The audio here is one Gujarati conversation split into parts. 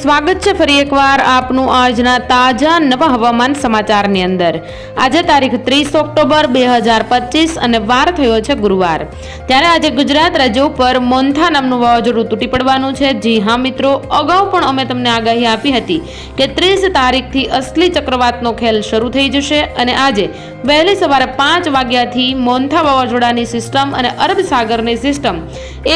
સ્વાગત છે ફરી એકવાર આપનું આજના તાજા નવા હવામાન સમાચારની અંદર. આજે તારીખ ત્રીસ ઓક્ટોબર બે હજાર પચીસ અને વાર થયો છે ગુરુવાર. ત્યારે આજે ગુજરાત રાજ્ય ઉપર મોન્થા નામનું વાવાઝોડું તૂટી પડવાનું છે. જી હા મિત્રો, અગાઉ પણ અમે તમને આગાહી આપી હતી કે ત્રીસ તારીખથી અસલી ચક્રવાતનો ખેલ શરૂ થઈ જશે અને આજે વહેલી સવારે પાંચ વાગ્યાથી મોન્થા વાવાઝોડાની સિસ્ટમ અને અરબ સાગરની સિસ્ટમ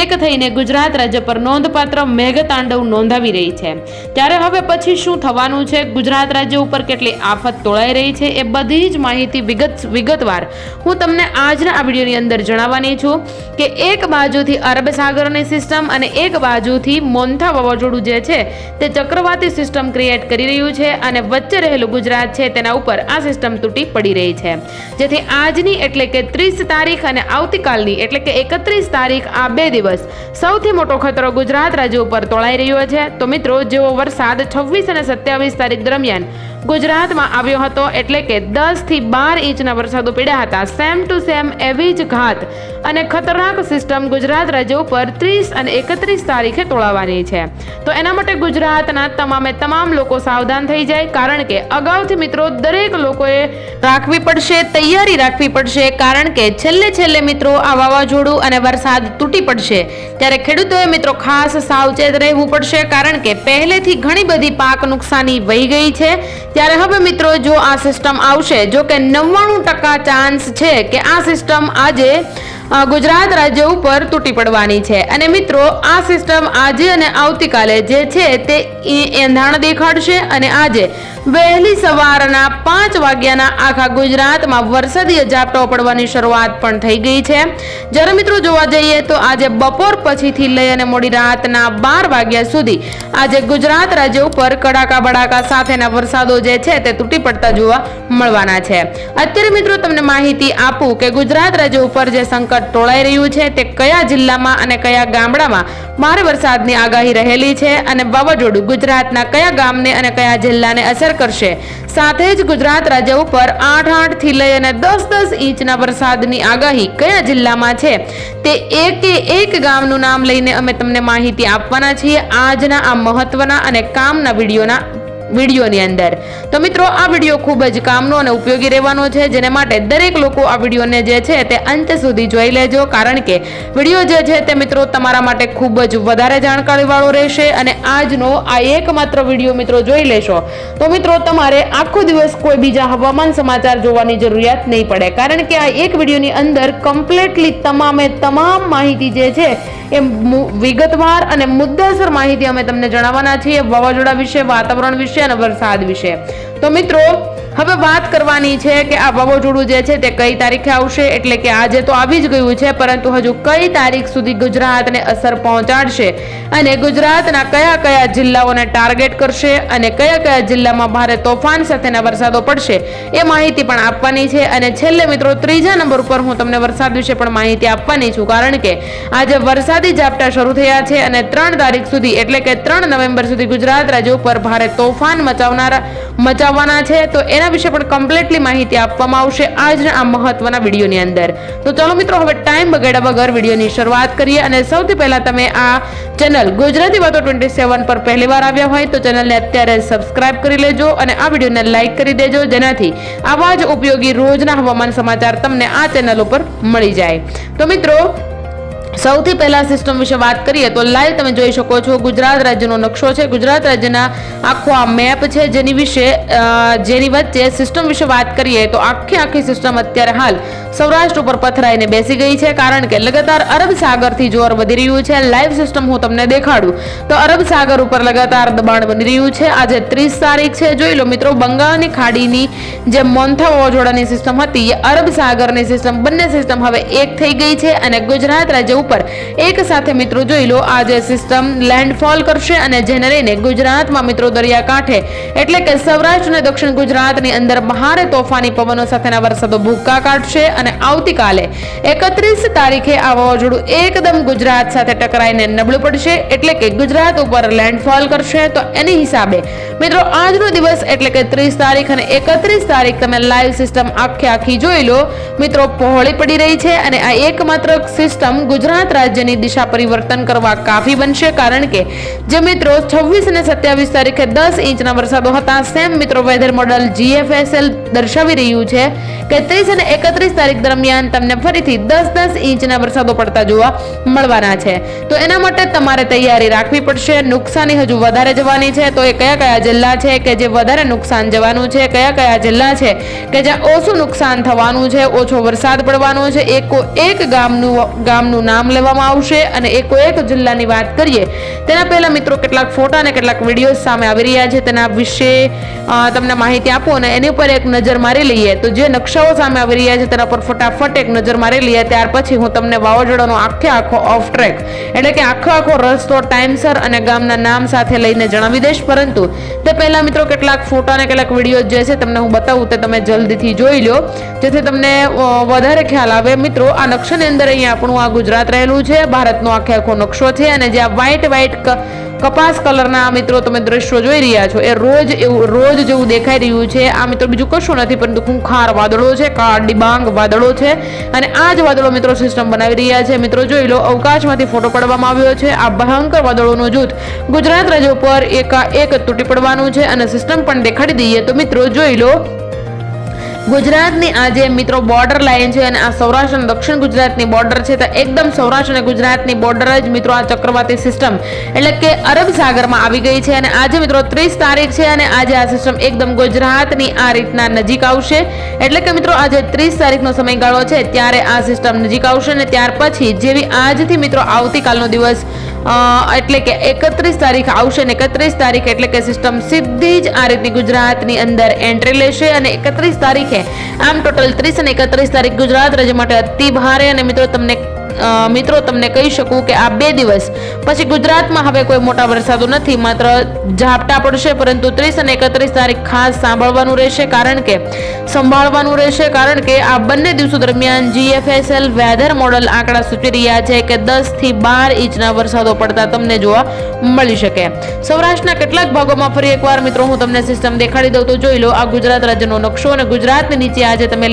એક થઈને ગુજરાત રાજ્ય પર નોંધપાત્ર મેઘતાંડવ નોંધાવી રહી છે. ત્યારે હવે પછી શું થવાનું છે? ગુજરાત રાજ્ય ઉપર કેટલી આફત તોળાઈ રહી છે? એ બધી જ માહિતી વિગત વિગતવાર હું તમને આજના આ વિડીયોની અંદર જણાવવાની છું કે એક બાજુથી અરબ સાગરની સિસ્ટમ અને એક બાજુથી મોન્થા વાવાઝોડું જે છે, તે ચક્રવાતી સિસ્ટમ ક્રિએટ કરી રહ્યું છે અને વચ્ચે રહેલું ગુજરાત છે, તેના ઉપર આ સિસ્ટમ તૂટી પડી રહી છે. જેથી આજની એટલે કે ત્રીસ તારીખ અને આવતીકાલની એટલે કે એકત્રીસ તારીખ આ બે દિવસ સૌથી મોટો ખતરો ગુજરાત રાજ્ય ઉપર તોળાઈ રહ્યો છે. તો મિત્રો જેવો વરસાદ છવ્વીસ અને સત્યાવીસ તારીખ દરમિયાન ગુજરાતમાં આવ્યો હતો એટલે કે દસથી બાર ઇંચના વરસાદો પડ્યા હતા. સેમ ટુ સેમ એવી જ ઘાત અને ખતરનાક સિસ્ટમ ગુજરાત રાજ્ય ઉપર ત્રીસ અને એકત્રીસ તારીખે તોળાવાની છે. તો એના માટે ગુજરાતના તમામે તમામ લોકો સાવધાન થઈ જાય કારણ કે અગાઉથી મિત્રો દરેક લોકોએ રાખવી પડશે, તૈયારી રાખવી પડશે કારણ કે છેલ્લે છેલ્લે મિત્રો આ વાવાઝોડું અને વરસાદ તૂટી પડશે. ત્યારે ખેડૂતોએ મિત્રો ખાસ સાવચેત રહેવું પડશે કારણ કે પહેલેથી ઘણી બધી પાક નુકસાની વહી ગઈ છે. ત્યારે હવે મિત્રો જો આ સિસ્ટમ આવશે, જો કે નવ્વાણું ટકા ચાન્સ છે કે આ સિસ્ટમ આજે ગુજરાત રાજ્ય ઉપર તૂટી પડવાની છે. અને મિત્રો, આ સિસ્ટમ આજે અને આવતીકાલે જે છે તે એંધાણ દેખાડશે અને આજે વહેલી સવારના પાંચ વાગ્યાના આખા ગુજરાતમાં વરસાદી ઝાપટાઓ પડવાની શરૂઆત પણ થઈ ગઈ છે. જ્યારે મિત્રો જોવા જઈએ તો આજે બપોર પછીથી લઈ અને મોડી રાતના બાર વાગ્યા સુધી આજે ગુજરાત રાજ્ય ઉપર કડાકા બડાકા સાથેના વરસાદો જે છે તે તૂટી પડતા જોવા મળવાના છે. અત્યારે મિત્રો તમને માહિતી આપું કે ગુજરાત રાજ્ય ઉપર જે સંકટ ટોળાઈ રહ્યું છે તે કયા જિલ્લામાં અને કયા ગામડામાં ભારે વરસાદની આગાહી રહેલી છે અને વાવાઝોડું ગુજરાતના કયા ગામને અને કયા જિલ્લાને અસર કરશે. સાથે જ ગુજરાત રાજ્ય ઉપર આઠ આઠથી લઈ અને દસ દસ ઇંચના વરસાદની આગાહી કયા જિલ્લામાં છે? તે એકે એક ગામનું નામ લઈને અમે તમને માહિતી આપવાના છીએ. આજના આ મહત્વના અને કામના વિડીયોના વિડીયોની અંદર. તો મિત્રો, આ વીડિયો ખૂબ જ કામનો અને ઉપયોગી રહેવાનો છે, જેને માટે દરેક લોકો આ વિડીયોને જે છે તે અંત સુધી જોઈ લેજો, કારણ કે વીડિયો જે છે તે મિત્રો તમારા માટે ખૂબ જ વધારે જાણકારીવાળો રહેશે અને આજનો આ એકમાત્ર વીડિયો મિત્રો જોઈ લેશો. તો મિત્રો, તમારે આખો દિવસ કોઈ બીજા હવામાન સમાચાર જોવાની જરૂરિયાત નહીં પડે, કારણ કે આ એક વિડીયોની અંદર કમ્પ્લીટલી તમામે તમામ માહિતી જે છે એ વિગતવાર અને મુદ્દાસર માહિતી અમે તમને જણાવવાના છીએ. વાવાઝોડા વિશે, વાતાવરણ વિશે અને વરસાદ વિશે. તો મિત્રો, હવે વાત કરવાની છે કે આ વાવાઝોડું જે છે તે કઈ તારીખે આવશે? એટલે કે આજે તો આવી જ ગયું છે, પરંતુ હજુ કઈ તારીખ સુધી ગુજરાતને અસર પહોંચાડશે? અને ગુજરાતના કયા કયા જિલ્લાઓને ટાર્ગેટ કરશે? અને કયા કયા જિલ્લામાં ભારે તોફાન સાથેના વરસાદો પડશે? એ માહિતી પણ આપવાની છે. અને છેલ્લે મિત્રો, ત્રીજા નંબર ઉપર હું તમને વરસાદ વિશે પણ માહિતી આપવાની છું. કારણ કે આજે વરસાદી ઝાપટા શરૂ થયા છે અને ત્રણ તારીખ સુધી, એટલે કે ત્રણ નવેમ્બર સુધી ગુજરાત રાજ્ય ઉપર ભારે તોફાન મચાવનારા મચાવવાના છે, તો એના વિશે પણ કમ્પ્લીટલી માહિતી આપવામાં આવશે આજના આ મહત્વના વિડીયોની અંદર. તો ચાલો મિત્રો, હવે ટાઈમ બગાડ્યા વગર વિડીયોની શરૂઆત કરીએ અને સૌથી પહેલા તમે આ ચેનલ ગુજરાતી વાતો ટ્વેન્ટી સેવન પર પહેલી વાર આવ્યા હોય, તો ચેનલને અત્યારે સબસ્ક્રાઇબ કરી લેજો અને આ વિડીયોને લાઇક કરી દેજો, જેનાથી આવા જ ઉપયોગી રોજના હવામાન સમાચાર તમને આ ચેનલ ઉપર મળી જાય. તો મિત્રો સૌથી પહેલા સિસ્ટમ વિશે વાત કરીએ તો લાઈવ તમે જોઈ શકો છો, ગુજરાત રાજ્યનો નકશો છે. ગુજરાત રાજ્યના આખો આ મેપ છે જેની વિશે જેની વચ્ચે સિસ્ટમ વિશે વાત કરીએ તો આખી આખી સિસ્ટમ અત્યારે હાલ સૌરાષ્ટ્ર ઉપર પથરાઈને બેસી ગઈ છે. કારણ કે લગાતાર અરબ સાગરથી જોર વધી રહ્યું છે. લાઈવ સિસ્ટમ હું તમને દેખાડું. તો અરબ સાગર ઉપર લગાતાર દબાણ બની રહ્યું છે. આજે ત્રીસ તારીખ છે. જોઈ લો મિત્રો, બંગાળની ખાડીની જે મોન્થા વાવાઝોડાની સિસ્ટમ હતી, એ અરબ સાગરની સિસ્ટમ બંને સિસ્ટમ હવે એક થઈ ગઈ છે અને ગુજરાત રાજ્ય ઉપર. એક સાથે મિત્રો જોઈ લો આજે સિસ્ટમ લેન્ડફોલ કરશે અને જેને લઈને ગુજરાતમાં મિત્રો દરિયાકાંઠે, એટલે કે સૌરાષ્ટ્ર અને દક્ષિણ ગુજરાતની અંદર ભારે તોફાની પવનો સાથેના વરસાદો ભૂક્કા કાઢશે અને આવતીકાલે એકત્રીસ તારીખે આ વાવાઝોડું એકદમ ગુજરાત સાથે ટકરાઈને નબળું પડશે, એટલે કે ગુજરાત ઉપર લેન્ડફોલ કરશે. તો એની હિસાબે મિત્રો આજનો દિવસ એટલે કે ત્રીસ તારીખ અને એકત્રીસ તારીખ તમે લાઈવ સિસ્ટમ આખે આખી જોઈ લો, મિત્રો પહોળી પડી રહી છે અને આ એકમાત્ર સિસ્ટમ ગુજરાત ગુજરાત રાજ્યની દિશા પરિવર્તન કરવા કાફી બનશે કારણ કે, જે મિત્રો છવ્વીસ અને સત્યાવીસ તારીખે દસ ઇંચના વરસાદો હતા, સેમ મિત્રો વેધર મોડલ જીએફએસએલ દર્શાવી રહ્યું છે કે ત્રીસ અને એકત્રીસ તારીખ દરમિયાન તમને ફરીથી દસ દસ ઇંચના વરસાદો પડતા જોવા મળવાના છે. તો એના માટે તમારે તૈયારી રાખવી પડશે. નુકસાની હજુ વધારે જવાની છે. તો એ કયા કયા જિલ્લા છે કે જે વધારે નુકસાન જવાનું છે? કયા કયા જિલ્લા છે કે જ્યાં ઓછું નુકસાન થવાનું છે? ઓછો વરસાદ પડવાનો છે? એકો એક ગામનું ગામનું નામ લેવામાં આવશે અને એક એક જિલ્લાની વાત કરીએ, તેના પહેલાં મિત્રો કેટલાક ફોટા અને કેટલાક વીડિયો સામે આવી રહ્યા છે. તેના વિશે તમને માહિતી આપો અને એની ઉપર એક નજર મારી લઈએ. તો જે નકશાઓ સામે આવી રહ્યા છે, તેના પર ફટાફટ એક નજર મારી લઈએ. ત્યાર પછી હું તમને વાવાઝોડાનો આખે આખો ઓફ ટ્રેક એટલે કે આખો આખો રસ્તો, ટાઈમસર અને ગામના નામ સાથે લઈને જણાવી દઈશ. પરંતુ તે પહેલાં મિત્રો કેટલાક ફોટા અને કેટલાક વીડિયો જે છે, તમને હું બતાવું તે તમે જલ્દીથી જોઈ લો. જેથી તમને વધારે ખ્યાલ આવે. મિત્રો, આ નકશાની અંદર અહીંયા આપણું આ ગુજરાત રહેલું છે. ભારતનો આખે આખો નકશો છે અને જ્યાં વ્હાઇટ વ્હાઇટ કપાસ કલરના આ મિત્રો તમે દ્રશ્યો જોઈ રહ્યા છો. એ રોજ એવું, રોજ જેવું દેખાઈ રહ્યું છે. આ મિત્રો બીજું કશું નથી, પરંતુ ખૂંખાર વાદળો છે, કાળ ડિબાંગ વાદળો છે અને આ જ વાદળો મિત્રો સિસ્ટમ બનાવી રહ્યા છે. મિત્રો જોઈ લો, અવકાશમાંથી ફોટો પાડવામાં આવ્યો છે. આ ભયંકર વાદળોનું જૂથ ગુજરાત રાજ્ય ઉપર એકાએક તૂટી પડવાનું છે અને સિસ્ટમ પણ દેખાડી દઈએ તો મિત્રો જોઈ લો ગુજરાતની આજે મિત્રો બોર્ડર લાઈન છે અને આ સૌરાષ્ટ્ર અને દક્ષિણ ગુજરાતની બોર્ડર છે, તો એકદમ સૌરાષ્ટ્ર અને ગુજરાતની બોર્ડર જ મિત્રો આ ચક્રવાતી સિસ્ટમ એટલે કે અરબ સાગરમાં આવી ગઈ છે અને આજે મિત્રો ત્રીસ તારીખ છે અને આજે આ સિસ્ટમ એકદમ ગુજરાતની આ રીતના નજીક આવશે. એટલે કે મિત્રો આજે ત્રીસ તારીખનો સમયગાળો છે, ત્યારે આ સિસ્ટમ નજીક આવશે અને ત્યાર પછી જેવી આજથી મિત્રો આવતીકાલનો દિવસ એટલે કે એકત્રીસ તારીખ આવશે અને એકત્રીસ તારીખ એટલે કે સિસ્ટમ સીધી જ આ રીતની ગુજરાતની અંદર એન્ટ્રી લેશે અને એકત્રીસ તારીખે આમ ટોટલ ત્રીસ અને એકત્રીસ તારીખ ગુજરાત રાજ્ય માટે અતિ ભારે. અને મિત્રો, તમને મિત્રો, તમને કહી શકું કે આ બે દિવસ. પછી ગુજરાતમાં હવે કોઈ મોટા વરસાદો નથી, માત્ર ઝાપટા પડશે, પરંતુ ત્રીસ અને એકત્રીસ તારીખ ખાસ સાંભળવાનું રહેશે, કારણ કે સંભાળવાનું રહેશે, કારણ કે આ બંને દિવસો દરમિયાન જીએફએસએલ વેધર મોડલ આંકડા સૂચવી રહ્યા છે કે દસથી બાર ઇંચના વરસાદો પડતા તમને જોવા મળી શકે. સૌરાષ્ટ્રના કેટલાક ભાગોમાં ફરી એકવાર મિત્રો, હું તમને સિસ્ટમ દેખાડી દઉં તો જોઈ લો, આ ગુજરાત રાજ્યનો નકશો અને ગુજરાતની નીચે આજે તમે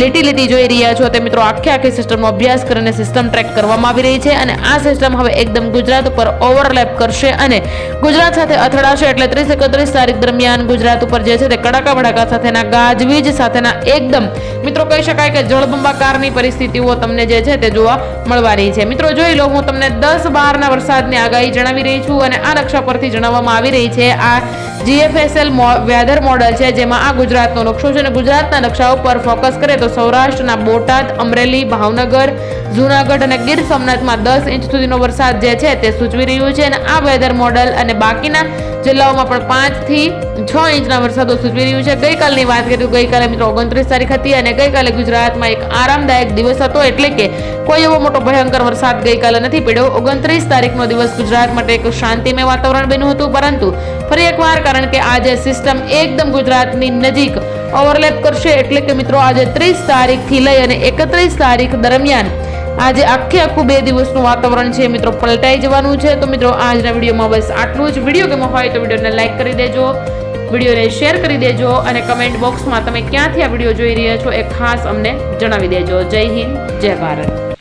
લીટી લીટી જોઈ રહ્યા છો. તે મિત્રો, આખે આખી સિસ્ટમનો અભ્યાસ કરીને સિસ્ટમ ટ્રેક કરવામાં આવી રહી છે અને આ સિસ્ટમ હવે એકદમ ગુજરાત ઉપર ઓવરલેપ કરશે અને ગુજરાત સાથે અથડાશે એટલે ત્રીસ એકત્રીસ તારીખ દરમિયાન ગુજરાત ઉપર જે છે તે કડાકા ભડાકા સાથેના ગાજવીજ સાથેના એકદમ, મિત્રો કહી શકાય કે જળબંબાકારની પરિસ્થિતિઓ તમને જે છે તે જોવા મળવાની છે. મિત્રો જોઈ લો હું તમને દસ બારના વરસાદની આગાહી જણાવી રહી છું અને આ નકશા પરથી જણાવવામાં આવી રહી છે આ જીએફએસએલ વેધર મોડલ છે, જેમાં આ ગુજરાતનો નકશો છે અને ગુજરાતના નકશા ઉપર ફોકસ કરે તો સૌરાષ્ટ્રના બોટાદ, અમરેલી, ભાવનગર, જૂનાગઢ અને ગીર સોમનાથમાં દસ ઇંચ સુધીનો વરસાદ જે છે તે સૂચવી રહ્યું છે અને આ વેધર મોડલ અને બાકીના જિલ્લાઓમાં પણ પાંચથી છ ઇંચના વરસાદો સૂચવી રહ્યું છે. ગઈકાલની વાત કરીએ તો ગઈકાલે મિત્રો ઓગણત્રીસ તારીખ હતી અને ગઈકાલે ગુજરાતમાં એક આરામદાયક દિવસ હતો એટલે કે કોઈ એવો મોટો ભયંકર વરસાદ ગઈકાલે નથી પડ્યો. ઓગણત્રીસ તારીખનો દિવસ ગુજરાત માટે એક શાંતિમય વાતાવરણ બન્યું હતું, પરંતુ ફરી એકવાર કારણ કે આજે સિસ્ટમ એકદમ ગુજરાતની નજીક ઓવરલેપ કરશે એટલે કે મિત્રો આજે ત્રીસ તારીખથી લઈ અને એકત્રીસ તારીખ દરમિયાન આજે આખે આખું બે દિવસનું વાતાવરણ છે. મિત્રો, પલટાઈ જવાનું છે. તો મિત્રો, આજના વિડીયોમાં બસ આટલું જ. વીડિયો ગમો હોય તો વિડીયોને લાઇક કરી દેજો. વિડીયોને શેર કરી દેજો અને કમેન્ટ બોક્સમાં તમે ક્યાંથી આ વીડિયો જોઈ રહ્યા છો એ ખાસ અમને જણાવી દેજો. જય હિન્દ, જય ભારત.